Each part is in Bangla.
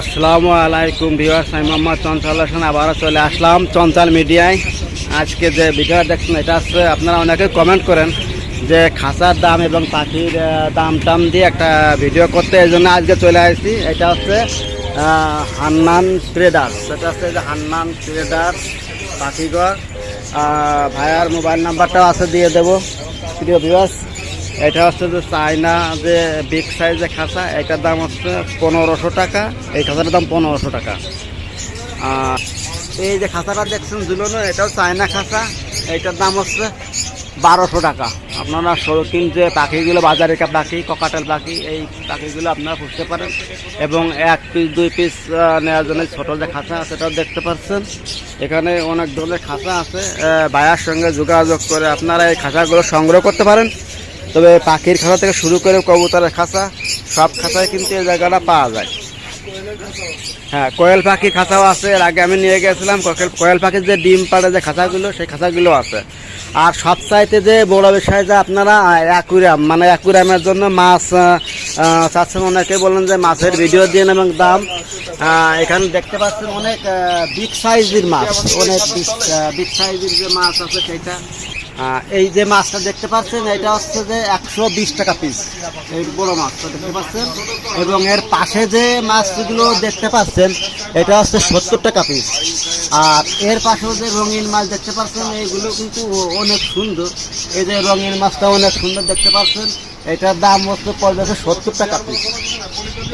আসসালামু আলাইকুম ভিউয়ার্স, আমি মোহাম্মদ চঞ্চল হোসেন, আবারও চলে আসলাম চঞ্চল মিডিয়ায়। আজকে যে ভিডিওটা দেখছেন, এটা হচ্ছে আপনারা অনেকে কমেন্ট করেন যে খাঁচার দাম এবং পাখির দাম টাম দিয়ে একটা ভিডিও করতে, এই জন্য আজকে চলে আসছি। এটা হচ্ছে হান্নান ট্রেডার্স এটা হচ্ছে যে হান্নান ট্রেডার্স পাখিঘর। ভাইয়ার মোবাইল নাম্বারটাও আছে, দিয়ে দেবো। প্রিয় ভিউয়ার্স এটা হচ্ছে যে চায়না যে বিগ সাইজের খাঁচা, এটার দাম হচ্ছে পনেরোশো টাকা। এই খাঁচাটার দাম পনেরোশো টাকা। আর এই যে খাঁচাটা দেখছেন ঝুলানো এটাও চায়না খাঁচা। এইটার দাম হচ্ছে বারোশো টাকা। আপনারা শৌখিন যে পাখিগুলো বাজারে পাখি, ককাটেল পাখি, এই পাখিগুলো আপনারা পুষতে পারেন। এবং এক পিস দুই পিস নেওয়ার জন্য ছোটো যে খাঁচা সেটাও দেখতে পাচ্ছেন। এখানে অনেক ধরনের খাঁচা আছে। ভাইয়ার সঙ্গে যোগাযোগ করে আপনারা এই খাঁচাগুলো সংগ্রহ করতে পারেন। তবে পাখির খাঁচা থেকে শুরু করে কবুতরের খাঁচা, সব খাঁচায় কিন্তু এই জায়গাটা পাওয়া যায়। হ্যাঁ কোয়েল পাখির খাঁচাও আছে। এর আগে আমি নিয়ে গেছিলাম, কোয়েল পাখির যে ডিম পাড়ে যে খাঁচাগুলো, সেই খাঁচাগুলো আছে। আর সব চাইতে যে বড় বিষয় যে আপনারা অ্যাকুরিয়াম মানে অ্যাকুরিয়ামের জন্য মাছ চাচ্ছেন অনেকে বলেন যে মাছের ভিডিও দিয়ে এবং দাম। এখানে দেখতে পাচ্ছেন অনেক বিগ সাইজের মাছ, অনেক বিগ সাইজের যে মাছ আছে সেটা এই যে মাছটা দেখতে পাচ্ছেন, এটা হচ্ছে যে একশো বিশ টাকা পিস এই বড় মাছটা দেখতে পাচ্ছেন? এবং এর পাশে যে মাছগুলো দেখতে পাচ্ছেন, এটা হচ্ছে সত্তর টাকা পিস আর এর পাশেও যে রঙিন মাছ দেখতে পাচ্ছেন, এইগুলো কিন্তু অনেক সুন্দর। এই যে রঙিন মাছটা অনেক সুন্দর দেখতে পাচ্ছেন, এটার দাম হচ্ছে পড়বে সত্তর টাকা পিস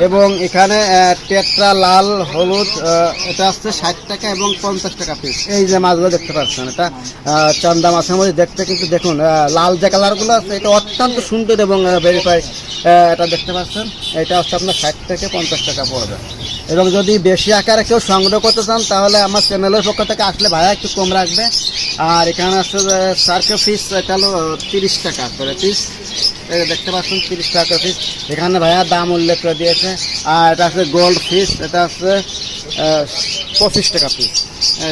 এবং এখানে টেট্রা লাল, হলুদ এটা আসছে ষাট টাকা এবং পঞ্চাশ টাকা পিস এই যে মাছগুলো দেখতে পাচ্ছেন, এটা চান্দা মাছের মধ্যে দেখতে কিন্তু দেখুন লাল যে কালারগুলো আছে, এটা অত্যন্ত সুন্দর এবং ভেরিফাই এটা দেখতে পাচ্ছেন, এটা হচ্ছে আপনার ষাট থেকে পঞ্চাশ টাকা পড়বে। এবং যদি বেশি আকারে কেউ সংগ্রহ করতে চান, তাহলে আমার চ্যানেলের পক্ষ থেকে আসলে ভাড়া একটু কম রাখবে। আর এখানে আছে সার্কে পিস এটা হলো তিরিশ টাকা করে পিস দেখতে পাচ্ছেন, তিরিশ টাকা পিস এখানে ভাইয়া দাম উল্লেখ করে দিয়েছে। আর এটা আছে গোল্ড ফিস এটা আছে পঁচিশ টাকা পিস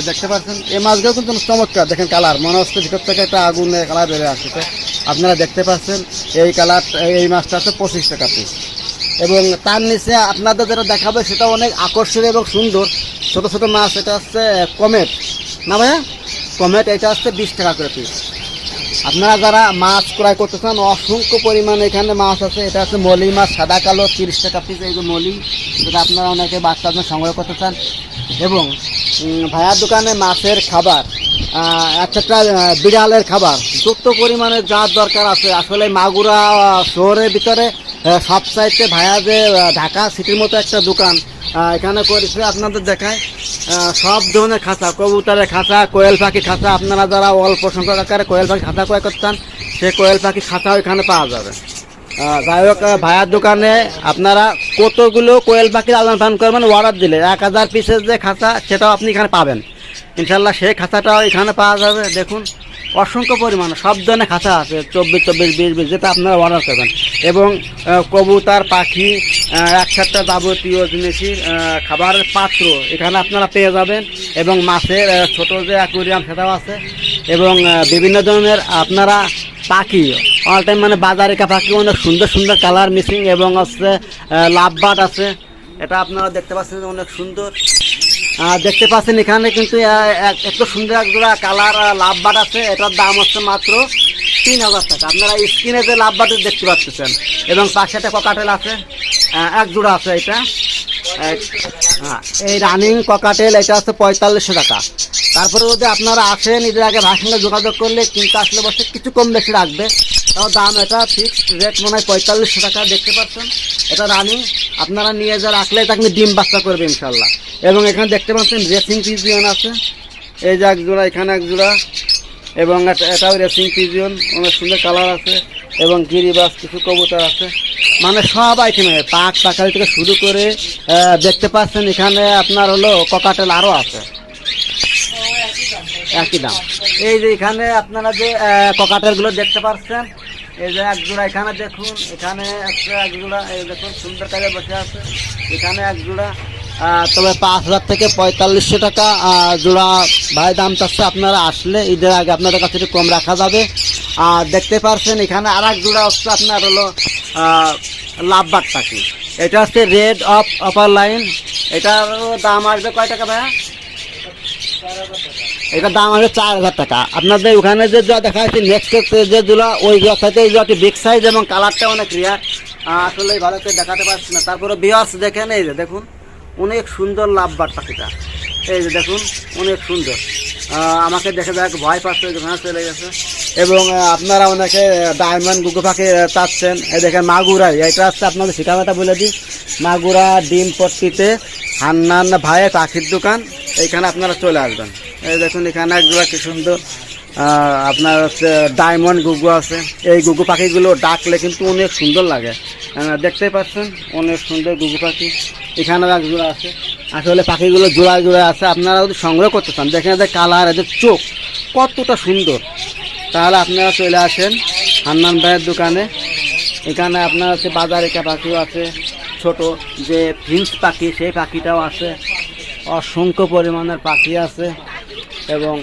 দেখতে পাচ্ছেন, এই মাছগুলো কিন্তু চমৎকার। দেখেন কালার মনে হচ্ছে ভিতর থেকে একটা আগুনের কালার বেড়ে আসছে। আপনারা দেখতে পাচ্ছেন, এই কালার এই মাছটা আছে পঁচিশ টাকা পিস এবং তার নিচে আপনাদের যেটা দেখাবে, সেটা অনেক আকর্ষণীয় এবং সুন্দর। ছোট ছোট মাছ, এটা হচ্ছে কমেট না ভাইয়া? কমেট এটা হচ্ছে বিশ টাকা করে পিস আপনারা যারা মাছ ক্রয় করতে চান অসংখ্য পরিমাণে এখানে মাছ আছে। এটা হচ্ছে মলি মাছ, সাদা কালো, তিরিশ টাকা পিস এই যে মলি। যেটা আপনারা অনেকে বাচ্চাদের সংগ্রহ করতে চান এবং ভাইয়ার দোকানে মাছের খাবার একটা বিড়ালের খাবার যত পরিমাণে যার দরকার আছে। আসলে মাগুরা শহরের ভিতরে সব চাইতে ভাইয়া যে ঢাকা সিটির মতো একটা দোকান এখানে করেছে, আপনাদের দেখায়। সব ধরনের খাঁচা, কবুতরের খাঁচা, কোয়েল পাখি খাঁচা, আপনারা যারা অল্প সংখ্যক আকারে কোয়েল পাখি খাঁচা ক্রয় করতেন সে কোয়েল পাখি খাঁচা ওইখানে পাওয়া যাবে। যাই হোক ভাইয়ার দোকানে আপনারা কতগুলো কোয়েল পাখির আদান পালন করবেন অর্ডার দিলে। এক হাজার পিসের যে খাঁচা, সেটাও আপনি এখানে পাবেন। ইনশাল্লাহ সেই খাঁচাটাও এখানে পাওয়া যাবে, দেখুন। অসংখ্য পরিমাণে সব ধরনের খাঁচা আছে, চব্বিশ চব্বিশ, বিশ বিশ, যেটা আপনারা অর্ডার করবেন। এবং কবুতর, পাখি একসাথে যাবতীয় জিনিসই খাবারের পাত্র এখানে আপনারা পেয়ে যাবেন। এবং মাছের ছোট যে অ্যাকুরিয়াম সেটাও আছে। এবং বিভিন্ন ধরনের আপনারা পাখি অল টাইম মানে বাজারে পাখি অনেক সুন্দর সুন্দর কালার মিসিং এবং হচ্ছে লাভবাট আছে। এটা আপনারা দেখতে পাচ্ছেন অনেক সুন্দর। দেখতে পাচ্ছেন এখানে কিন্তু এত সুন্দর এক জোড়া কালার লাভ বাট আছে। এটার দাম হচ্ছে মাত্র তিন হাজার টাকা। আপনারা স্ক্রিনে যে লাভ বাট দেখতে পাচ্ছেন, এবং পাশে একটা ককাটেল আছে এক জোড়া আছে এটা। এই রানিং ককাটেল এটা হচ্ছে পঁয়তাল্লিশশো টাকা। তারপরে যদি আপনারা আসেন, এদের আগে সঙ্গে যোগাযোগ করলে কিন্তু আসলে বসে কিছু কম বেশি রাখবে। তাও দাম, এটা ফিক্সড রেট মনে হয় পঁয়তাল্লিশশো টাকা, দেখতে পাচ্ছেন? এটা রানিং আপনারা নিয়ে যা রাখলে এটা কিন্তু ডিম বাচ্চা করবে ইনশাল্লাহ এবং এখানে দেখতে পাচ্ছেন রেসিং পিজিয়ন আছে। এই যে এক জোড়া, এখানে এক জোড়া। এবং এটাও রেসিং পিজিয়ন অনেক সুন্দর কালার আছে। এবং গিরিবাস কিছু কবুতর আছে। মানে সব আইটেমে পাক পাখালি থেকে শুরু করে দেখতে পাচ্ছেন এখানে আপনার হলো ককাটেল আরও আছে। একই দাম। এই যে এখানে আপনারা যে ককাটেলগুলো দেখতে পাচ্ছেন এই যে এক জোড়া এখানে দেখুন, এখানে একটা এক জোড়া, এই দেখুন, সুন্দর কাজে বসে আছে। এখানে এক জোড়া। তবে পাঁচ হাজার থেকে পঁয়তাল্লিশশো টাকা জোড়া ভাই দাম চাচ্ছে আপনারা আসলে, ঈদের আগে আপনাদের কাছে একটু কম রাখা যাবে। আর দেখতে পারছেন, এখানে আর এক জোড়া হচ্ছে আপনার হলো লাভবাট পাখি। এটা হচ্ছে রেড অফ অপার লাইন। এটার দাম আসবে কয় টাকা ভাইয়া? এটার দাম আছে চার হাজার টাকা। আপনাদের ওখানে যে যা দেখা যাচ্ছে নেক্সট যেগুলো ওইগুলো সাথে এইগুলো একটু বিগ সাইজ এবং কালারটা অনেক রিয়ার আসলে ভালো করে দেখাতে পারছি না। তারপরে বিয়াস দেখেন, এই যে দেখুন, অনেক সুন্দর লাভবার পাখিটা এই যে দেখুন, অনেক সুন্দর। আমাকে দেখে দেখ ভয় পাচ্ছে ওখানে চলে গেছে। এবং আপনারা অনেকে ডায়মন্ড গুগু পাখি চাচ্ছেন। এই দেখেন, মাগুরা এটা হচ্ছে আপনাদের ঠিকানাটা বলে দিই। মাগুরা ডিম পট্টিতে হান্নান ভাইয়ের পাখির দোকান, এইখানে আপনারা চলে আসবেন। এই দেখুন, এখানে একগুলো কি সুন্দর। আপনার হচ্ছে ডায়মন্ড গুগু আছে। এই গুগু পাখিগুলো ডাকলে কিন্তু অনেক সুন্দর লাগে। দেখতেই পাচ্ছেন, অনেক সুন্দর গুগু পাখি। এখানে একগুলো আছে। আসলে পাখিগুলো জোড়ায় জোড়ায় আছে। আপনারা যদি সংগ্রহ করতে চান, দেখেন এদের কালার এদের চোখ কতটা সুন্দর। তাহলে আপনারা চলে আসেন হান্নান ভাইয়ের দোকানে। এখানে আপনার হচ্ছে বাজারিকা পাখিও আছে, ছোট যে ফিন্স পাখি, সেই পাখিটাও আছে। অসংখ্য পরিমাণের পাখি আছে। এবং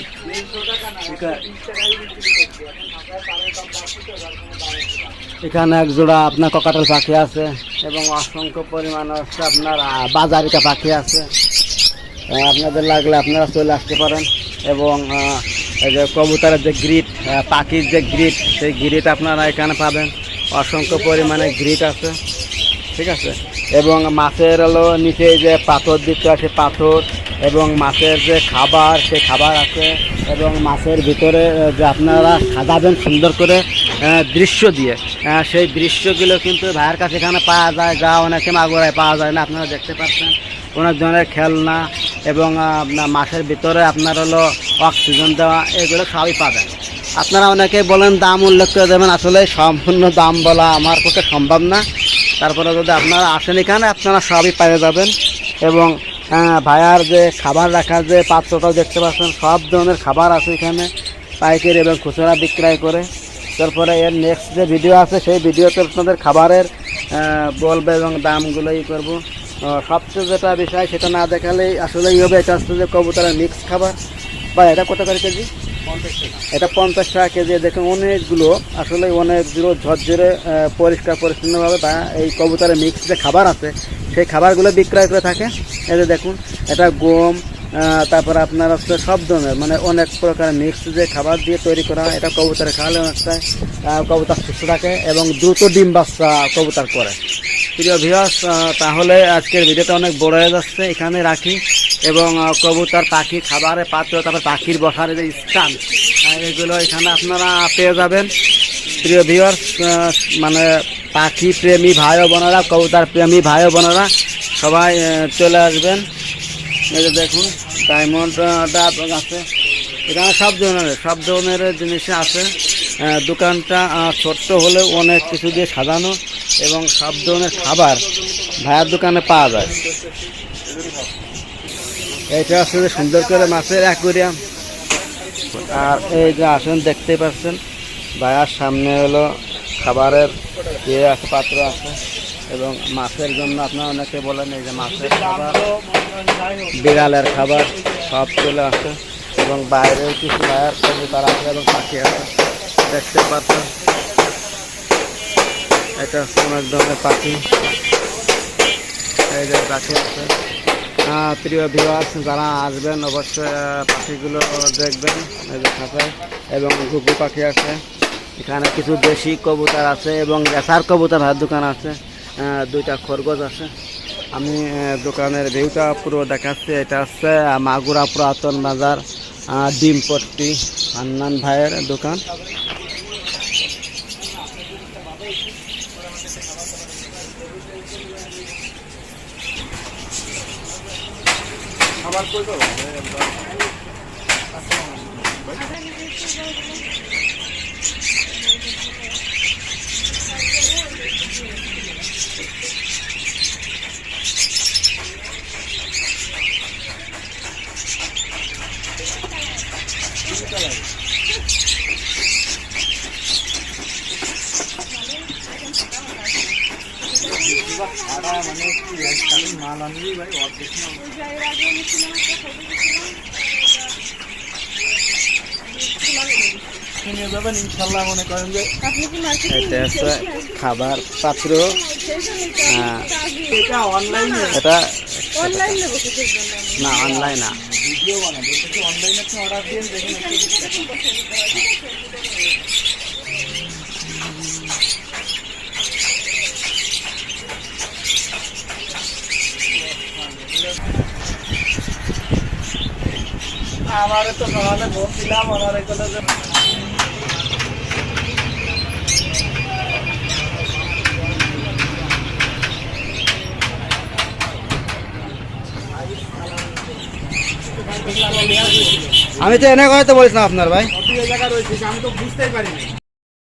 এখানে এক জোড়া আপনার ককাটাল পাখি আছে এবং অসংখ্য পরিমাণ হচ্ছে আপনার বাজারিকা পাখি আছে। আপনাদের লাগলে আপনারা চলে আসতে পারেন এবং যে কবুতরের যে গ্রিট পাখির যে গ্রিট, সেই গ্রিট আপনারা এখানে পাবেন। অসংখ্য পরিমাণে গ্রিট আছে, ঠিক আছে? এবং মাছের হলো নিচে যে পাথর দিতে আছে পাথর। এবং মাছের যে খাবার সে খাবার আছে এবং মাছের ভিতরে যে আপনারা সাজাবেন সুন্দর করে দৃশ্য দিয়ে সেই দৃশ্যগুলো কিন্তু ভাইয়ের কাছে এখানে পাওয়া যায়, যা অনেকে মাগুরায় পাওয়া যায় না, আপনারা দেখতে পাচ্ছেন। অনেক ধরনের খেলনা এবং মাছের ভিতরে আপনার হলো অক্সিজেন দেওয়া, এগুলো সবই পাবেন আপনারা অনেকে বলেন দাম উল্লেখ করে দেবেন, আসলে সম্পূর্ণ দাম বলা আমার পক্ষে সম্ভব না। তারপরে যদি আপনারা আসেন এখানে, আপনারা সবই পেয়ে যাবেন এবং আহ, ভাইয়ার যে খাবার রাখার যে পাত্রটাও দেখতে পাচ্ছেন সব ধরনের খাবার আছে এখানে পাইকারি এবং খুচরা বিক্রয় করে। তারপরে এর নেক্সট যে ভিডিও আছে সেই ভিডিওতে আপনাদের খাবারের বলবে এবং দামগুলো ই করব সবচেয়ে যেটা বিষয় সেটা না দেখালেই আসলে ই হবে এটা হচ্ছে যে কবুতরের মিক্স খাবার। বা এটা কত করে কেজি? এটা পঞ্চাশ টাকা কেজি দেখুন অনেকগুলো আসলে অনেকগুলো ঝরঝরে পরিষ্কার পরিচ্ছন্নভাবে বা এই কবুতরের মিক্স যে খাবার আছে সেই খাবারগুলো বিক্রয় করে থাকে। যে দেখুন, এটা গম তারপরে আপনার হচ্ছে সব ধরনের মানে অনেক প্রকার মিক্স যে খাবার দিয়ে তৈরি করা এটা কবুতরে খাওয়ালে অনেকটা কবুতর সুস্থ থাকে এবং দ্রুত ডিম বাচ্চা কবুতর করে। প্রিয় ভিউয়ার্স তাহলে আজকের ভিডিওটা অনেক বড় হয়ে যাচ্ছে, এখানে রাখি। এবং কবুতর, পাখি খাবারের পাত্র, তারপর পাখির বসার যে স্থান এগুলো এখানে আপনারা পেয়ে যাবেন। প্রিয় ভিউয়ার্স মানে পাখি প্রেমী ভাই বোনেরা, কবুতর প্রেমী ভাই বোনেরা, সবাই চলে আসবেন। দেখুন ডায়মন্ডটা আছে। এখানে সব ধরনের সব ধরনের জিনিস আছে। দোকানটা ছোট্ট হলেও অনেক কিছু দিয়ে সাজানো এবং সব ধরনের খাবার ভাইয়ার দোকানে পাওয়া যায়। এটা যে সুন্দর করে মাছের অ্যাকুরিয়াম। আর এই যে আসেন দেখতেই পাচ্ছেন, ভাইয়ার সামনে হলো খাবারের ইয়ে আছে পাত্র আছে এবং মাছের জন্য আপনারা অনেকে বলেন এই যে মাছের খাবার বিড়ালের খাবার সব চলে আসে এবং বাইরেও কিছু ভাইয়ার কবুতর আছে এবং পাখি আছে। দেখতে পাচ্ছেন এটা অনেক ধরনের পাখি? এই যে পাখি আছে। আহ, প্রিয় ভিউয়ার্স যারা আসবেন অবশ্যই পাখিগুলো দেখবেন এই যে খাঁচায় এবং ঘুঘু পাখি আছে। এখানে কিছু দেশি কবুতর আছে এবং রেসার কবুতর দোকান আছে। দুইটা খরগোশ আছে। আমি দোকানের ভিউটা পুরো দেখাচ্ছি। এটা আহ, মাগুরা পুরাতন বাজার ডিমপট্টি হান্নান ভাইয়ের দোকান। এটা হচ্ছে খাবার পাত্র এটা অনলাইন নেব না অনলাইন না। ভিডিও বানাবো অনলাইনে অর্ডার দিয়ে দেখুন? আমারে তো সকালে ভোট দিলাম ওনারে বলে যে আমি তো এনে কথা বলিস না আপনার ভাই। জায়গা রয়েছে আমি তো বুঝতেই পারিনি।